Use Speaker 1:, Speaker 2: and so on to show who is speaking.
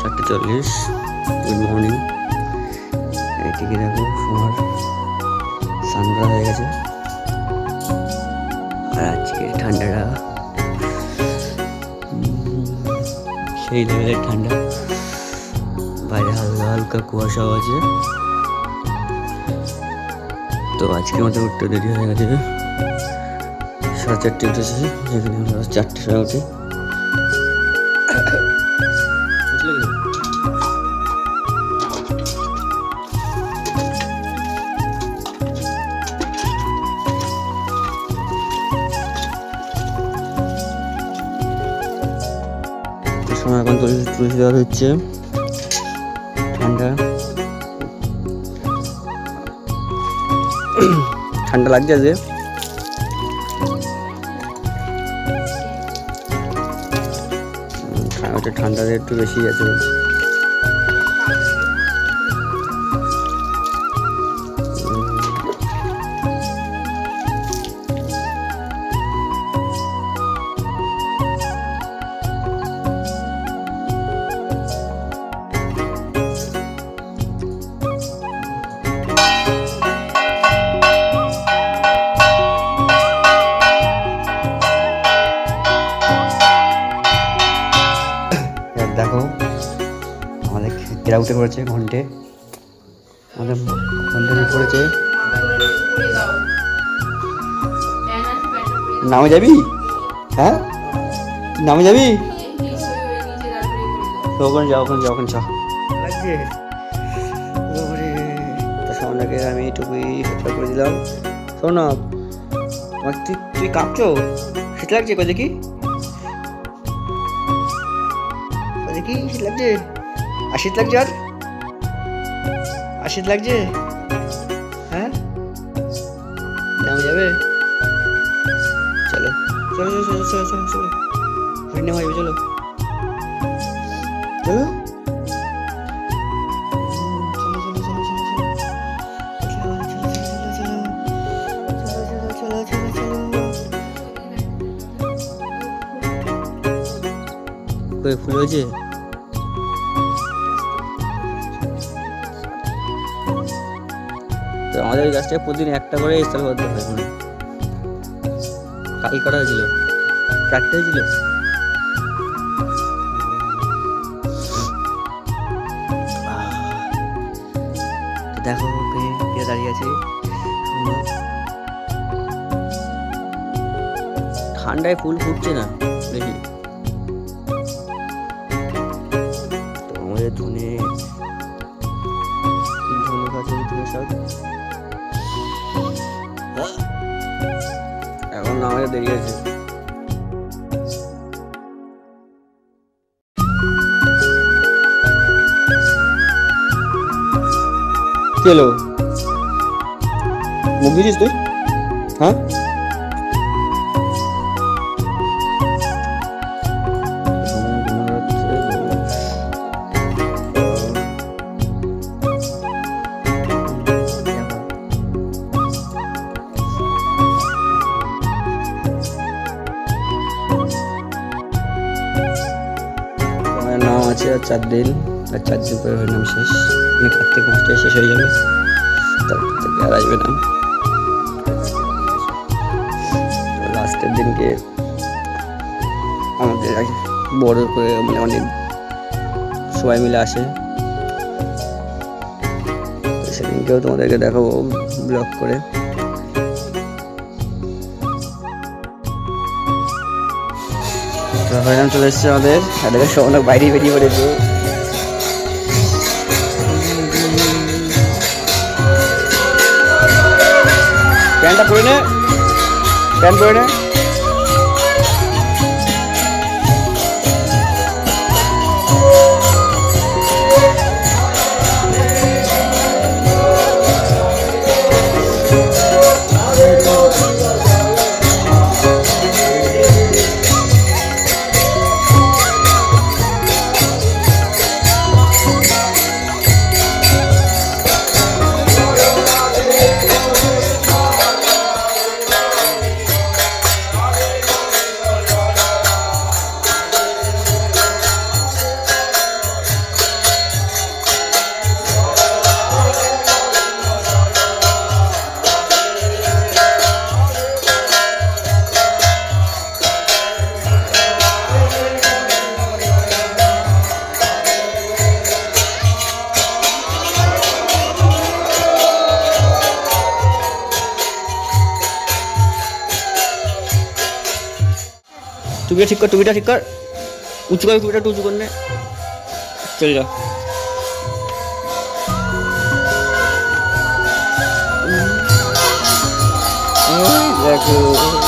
Speaker 1: চারটে চল্লিশ। Good morning এইদিকে দেখো সবার স্নান হয়ে গেছে। আর আজকে ঠান্ডাটা। সেই লেভেলের ঠান্ডা। বাইরে হালকা হালকা কুয়াশাও আছে। তো আজকের মতো উঠতে দেরি হয়ে গেছে। সাড়ে চারটে উঠেছে যেখানে আমরা চারটে সময় উঠি সময় এখন তুলসী দেওয়া হচ্ছে। ঠান্ডা। ঠান্ডা লাগছে আজকে। ঠান্ডাটা একটু বেশি আছে উঠে পড়েছে ঘন্টে। আমাদের ঘন্টে পড়েছে। নামে যাবি? হ্যাঁ? নামে যাবি? ওখানে যাও ওখানে যাও ওখানে যাও ওরে আমি টুপি সেটা করে দিলাম। শোন আমার তুই তুই কাঁপছো? শীত লাগছে? কই দেখি? দেখি? শীত লাগছে? আর লাগছে আর? আর লাগছে? হ্যাঁ? নামে যাবে? চলো চলো চলো চলো চলো চলো চলো। হরিণে ভাই চলো। চলো। ফুল হয়েছে? তো আমাদের গাছটা প্রতিদিন একটা করে স্থল করতে হয়। মানে কাল করা হয়েছিল? চারটে হয়েছিল? দেখো কে দাঁড়িয়ে আছে। ঠান্ডায় ফুল ফুটছে না বেশি আমাদের ধনে ধনে গাছের ধনে শাক আমাদের দেরি আছে কি হলো? মুখ তুই? হ্যাঁ? আছে আর চার দিন, আর চার দিন পরে হয়ে নাম শেষ। মানে কার্তিক মাসটাই শেষ হয়ে যাবে। তারপর থেকে আর আসবে না। লাস্টের দিনকে আমাদের বড় করে মানে অনেক সবাই মিলে আসে। সেদিনকেও তোমাদেরকে দেখাবো ব্লগ করে। তো হয়রান চলে এসছে আমাদের। আর দেখো সব অনেক বাইরে বেরিয়ে পড়েছে। প্যান্টটা পরে নে। প্যান্ট পরে নে। টুপিটা ঠিক কর টুপিটা ঠিক কর। উঁচু কর টুপিটা একটু উঁচু করে নে। চলে যা। দেখো।